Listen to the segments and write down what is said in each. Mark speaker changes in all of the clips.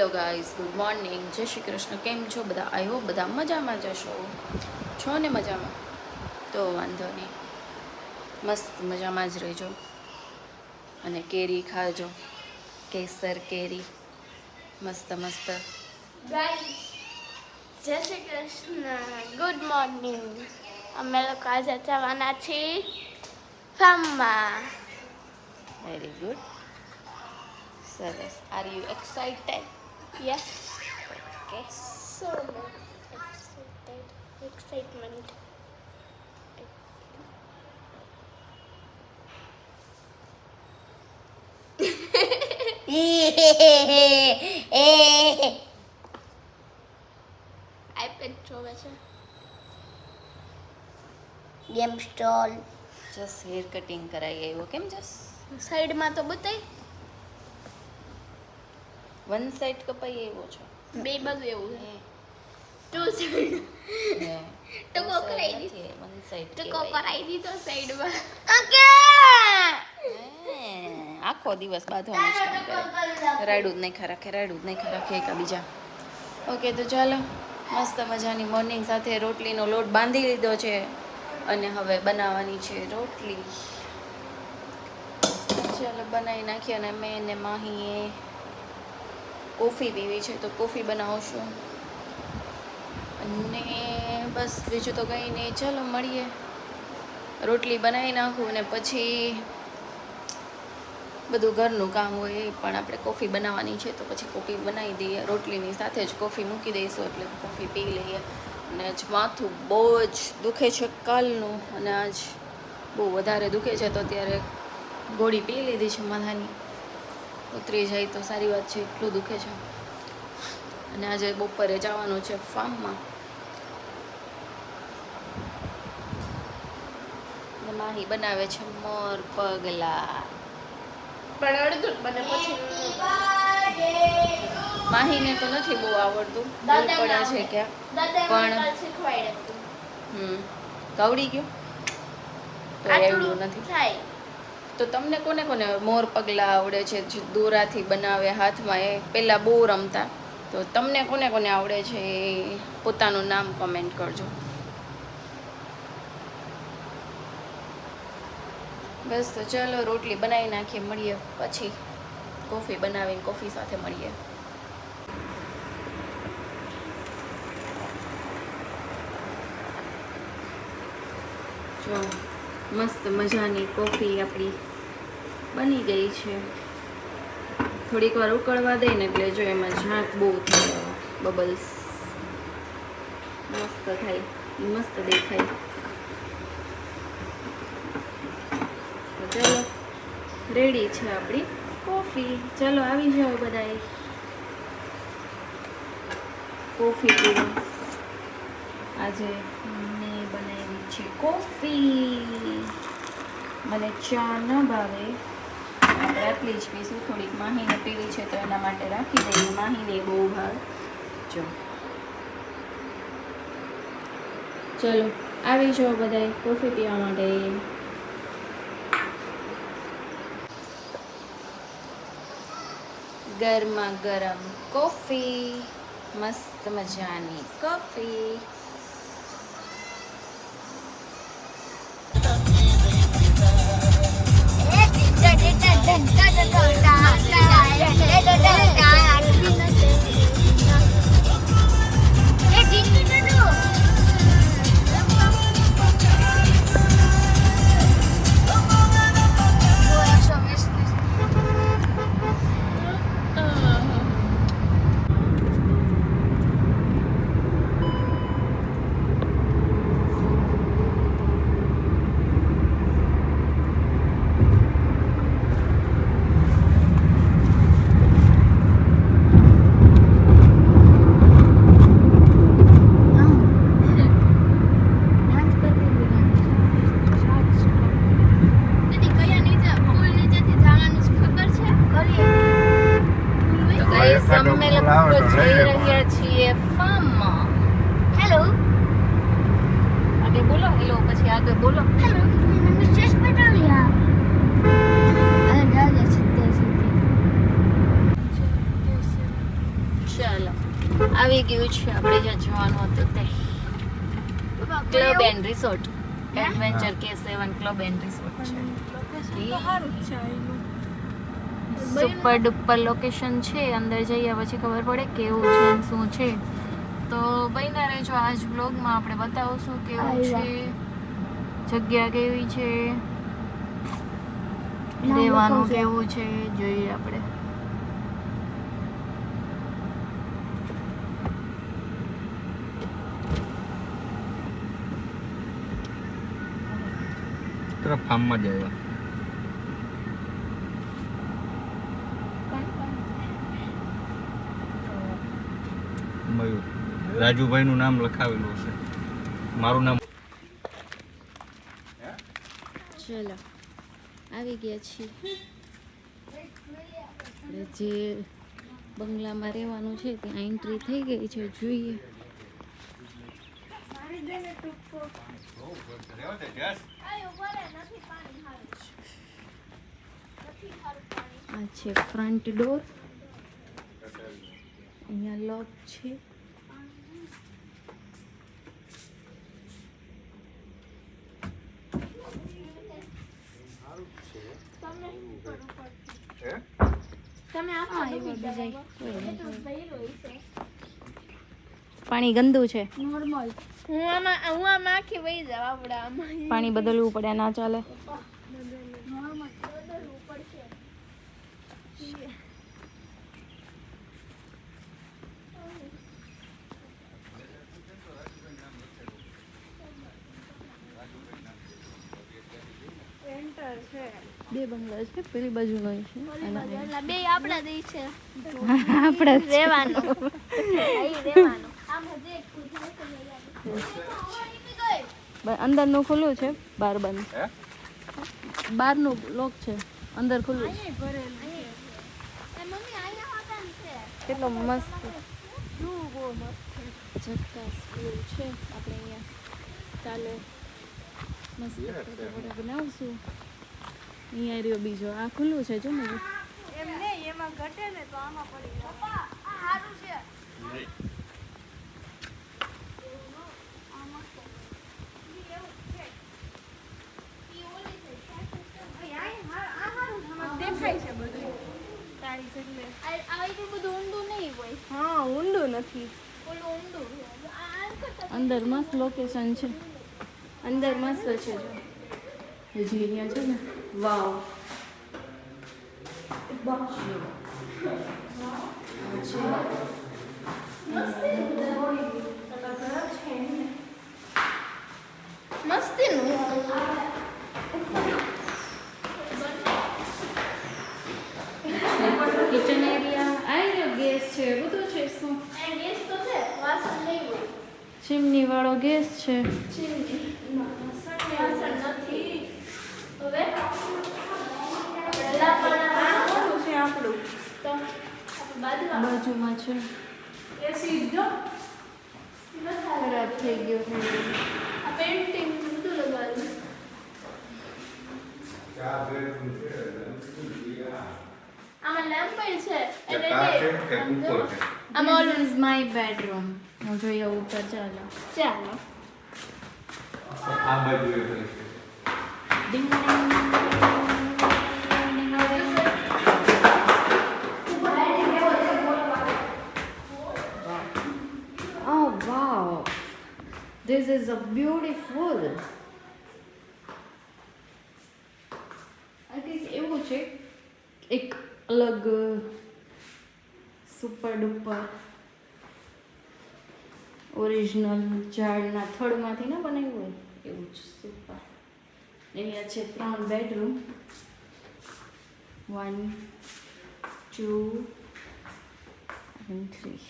Speaker 1: Hello guys good morning. જય શ્રી કૃષ્ણ. કેમ છો બધા? આઈ હોપ બધા મજામાં જશો છો ને મજામાં? તો વાંધો નહીં. મસ્ત મજામાં જ રહેજો. અને કેરી ખાજો. કેસર કેરી. મસ્ત મસ્ત.
Speaker 2: જય શ્રી કૃષ્ણ. Good morning. અમે લોકો આજે જવાના છીએ ફાર્મમાં.
Speaker 1: વેરી ગુડ સરસ. Are you excited
Speaker 2: yes okay so excited excitement iPad જોવે છે game stall
Speaker 1: just hair cutting કરાવી આવ્યો કેમ જસ
Speaker 2: સાઈડમાં તો બતાય
Speaker 1: વન સાઈડ કપાઈ એવો છે.
Speaker 2: બે બાજુ એવું છે. ટુ સાઈડ ટકો કરાવી દીધી.
Speaker 1: વન સાઈડ
Speaker 2: ટકો કરાવી દીધો સાઈડમાં
Speaker 1: આખો દિવસ બાંધવાનું જ કામ કરે રાયડું જ નહીં ખરાખે રાડું જ નહીં ખરાખે એકા બીજા. ઓકે તો ચાલો. મસ્ત મજાની મોર્નિંગ સાથે રોટલીનો લોટ બાંધી લીધો છે. અને હવે બનાવવાની છે રોટલી. ચાલો બનાવી નાખી અને મેં ને માહીએ કોફી પીવી છે તો કોફી બનાવશું. અને બસ બીજું તો કંઈ નહીં. ચાલો મળીએ. રોટલી બનાવી નાખું અને પછી બધું ઘરનું કામ હોય પણ આપણે કોફી બનાવવાની છે તો પછી કોફી બનાવી દઈએ. રોટલીની સાથે જ કોફી મૂકી દઈશું એટલે કોફી પી લઈએ. અને આજ માથું બહુ જ દુખે છે કાલનું. અને આજ બહુ વધારે દુખે છે તો અત્યારે ગોળી પી લીધી છે માથાની. ઉતરી જાય તો સારી વાત છે એટલું દુખે છે. અને આજે બપોરે જવાનું છે ફાર્મમાં. માહી બનાવે છે મોર પગલા.
Speaker 2: પણ અડધું બને પછી.
Speaker 1: માહીને તો નથી બહુ આવડતું પડે છે
Speaker 2: કે
Speaker 1: પણ- હમ કવડી ગયો? તો એવું નથી.
Speaker 2: થાય.
Speaker 1: તો તમને કોને કોને મોર પગલા આવડે છે જે દોરાથી બનાવે, હાથમાં એ પહેલાં બહુ રમતા? તો તમને કોને કોને આવડે છે એ પોતાનું નામ કોમેન્ટ કરજો. બસ તો ચાલો, રોટલી બનાવી નાખીએ, મળીએ પછી. કોફી બનાવીને કોફી સાથે મળીએ. જો, મસ્ત મજાની કોફી આપણી. બની ગઈ છે. થોડીક વાર ઉકળવા દઈને એટલે જો એમાં ઝાંક બહુ થાય, બબલ્સ. મસ્ત થાય, મસ્ત દેખાય. ચાલો, રેડી છે આપણી કોફી. ચાલો, આવી જાઓ બધાય કોફી પીવી. આજે મેં બનાવી છે કોફી. મને ચા ન ભાવે. જ પીશું થોડીક માહીને પીવી છે તો એના માટે રાખી દઈએ. માહીને બહુ ભાવ. જો. ચલો, આવી જાઓ બધા કોફી પીવા માટે. ગરમા ગરમ કોફી, મસ્ત મજાની કોફી.
Speaker 2: 你再
Speaker 1: 振作 અમે લોકો જઈ રહ્યા છીએ ફાર્મમાં.
Speaker 2: હેલો
Speaker 1: આગળ બોલો હેલો પછી આગળ બોલો.
Speaker 2: હેલો
Speaker 1: આવી ગયું છે. આપણે જ્યાં જવાનું હતું તે ક્લબ એન્ડ રિસોર્ટ એડવેન્ચર કે સેવન ક્લબ એન્ડ રિસોર્ટ છે. સુપર ડુપર લોકેશન છે અંદર જઈએ પછી ખબર પડે કેવું છે શું છે. તો બન્યા રહેજો આજ બ્લોગમાં આપણે બતાવશું કેવું છે જગ્યા કેવી છે રહેવાનું કેવું છે જોઈએ આપણે.
Speaker 3: ફાર્મમાં જ આવ્યા. મયુર રાજુભાઈનું નામ લખાવેલું છે મારું નામ
Speaker 1: ચલો, આવી ગયા છીએ. જે બંગલામાં રહેવાનું છે ત્યાં એન્ટ્રી થઈ ગઈ છે, જોઈએ. આ છે ફ્રન્ટ ડોર અહીંયા લોક છે. પાણી ગંદુ છે.
Speaker 2: નોર્મલ હું આમાં હું આમાં આખી વહી જાવ આપણે આમાં.
Speaker 1: પાણી બદલવું પડે ના ચાલે
Speaker 2: નોર્મલ બદલવું પડશે એન્ટર છે
Speaker 1: બે બંગલા છે પેલી બાજુનો છે
Speaker 2: બે આપણા દઈ છે
Speaker 1: આપણા
Speaker 2: રહેવાનું અંદર
Speaker 1: અંદરનું ખુલ્લું છે. બાર બંધ
Speaker 3: બાર
Speaker 1: બહારનું લોક છે. અંદર ખુલ્લું છે
Speaker 2: મમ્મી અહીંયા હતા ને છે.
Speaker 1: કેટલો મસ્ત.
Speaker 2: બહુ છે.
Speaker 1: આપણે અહીંયા. ચાલે. મસ્ત બનાવશું. અહીંયા રહ્યો બીજો. આ ખુલ્લું છે જો મને
Speaker 2: એમ નહીં એમાં ઘટે ને તો આમાં પડી જાય. પપ્પા આ સારું છે.
Speaker 1: અંદર મસ્ત લોકેશન છે. અંદર મસ્ત છે જો. હજી અહીંયા છે ને વાવ.
Speaker 2: મસ્તીનું?
Speaker 1: કિચન એરિયા ગયો ગેસ છે બધું છે શું?
Speaker 2: ગેસ તો છે વાસણ નહીં
Speaker 1: ચીમની વાળો ગેસ છે.
Speaker 2: વાસણ નથી. હવે આપણે
Speaker 4: છે. આપણું
Speaker 2: તો બાજુમાં
Speaker 1: બાજુમાં છે.
Speaker 4: એ સીધો
Speaker 1: ખરાબ થઈ ગયો
Speaker 2: આ પેન્ટિંગ બધું લગાવ્યું આમાં લેમ્પ છે એટલે આમ ઓલું
Speaker 1: ઇઝ માય બેડરૂમ હું જોઈએ ઉપર ચાલો.
Speaker 2: ચાલો.
Speaker 3: આ બાજુ
Speaker 1: wow, this is a beautiful. આઈ કંઈક એવું છે એક અલગ સુપર ડુપર ઓરિજિનલ ઝાડના થડમાંથી ના બનાવ્યું એવું જ સુપર અહીંયા છે ત્રણ બેડરૂમ વન ટુ થ્રી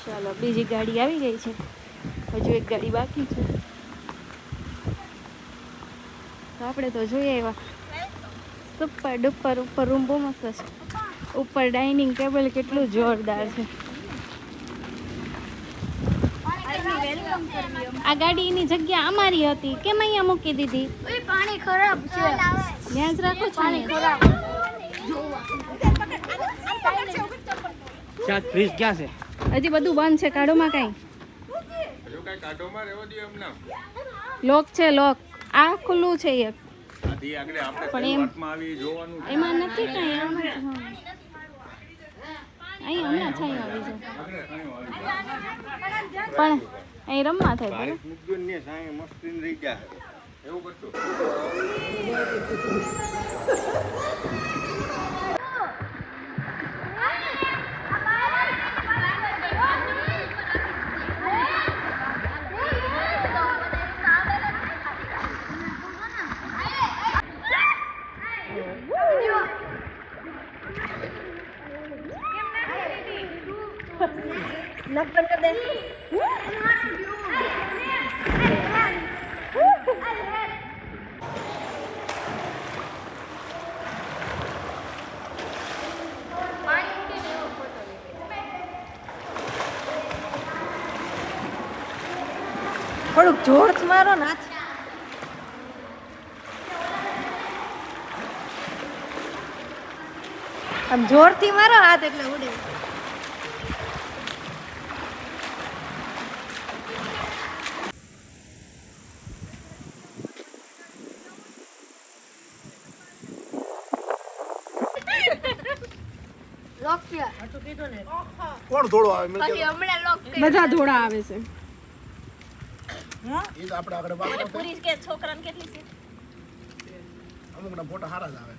Speaker 1: ચાલો બીજી ગાડી આવી ગઈ છે. હજુ એક ગાડી બાકી છે. તો આપણે તો જોઈએ એવા સુપર ડુપર ઉપર રૂમ બહુ મસ્ત છે. ઉપર ડાઇનિંગ ટેબલ કેટલું જોરદાર છે. આ ગાડીની જગ્યા અમારી હતી. કેમ અહીંયા મૂકી દીધી?
Speaker 2: પાણી ખરાબ છે
Speaker 1: ધ્યાન રાખો છો
Speaker 2: પાણી ખરાબ
Speaker 5: ક્યાં ફ્રીજ ક્યાં છે?
Speaker 1: હજી બધું બંધ છે. કાઢોમાં કાંઈ?
Speaker 3: હજુ રહેવા દે એમના
Speaker 1: લોક છે લોક. આ ખુલ્લું છે એક.
Speaker 3: આધી આગળ આપણે
Speaker 1: પણ એમ-
Speaker 3: આવી જોવાનું
Speaker 1: એમાં નથી કઈ આમ. અહીં હમણાં છાંયો આવી
Speaker 3: વાંધો
Speaker 1: પણ અહીં રમવા થાય ભાઈ
Speaker 3: નહીં. ને સાંઈ મસ્તીન રહી ગયા. એવું કરતો
Speaker 4: થોડુંક જોરથી મારો ને હાથ. આમ જોરથી મારો હાથ એટલે ઉડે.
Speaker 6: કોણ થોડો આવે?
Speaker 2: હમણાં લોક
Speaker 1: બધા ધોળા આવે છે.
Speaker 6: એ તો આપણે આગળ વાત
Speaker 2: પૂરી કે છોકરાને કેટલી છે?
Speaker 6: અમુક ના ફોટા સારા જ આવે.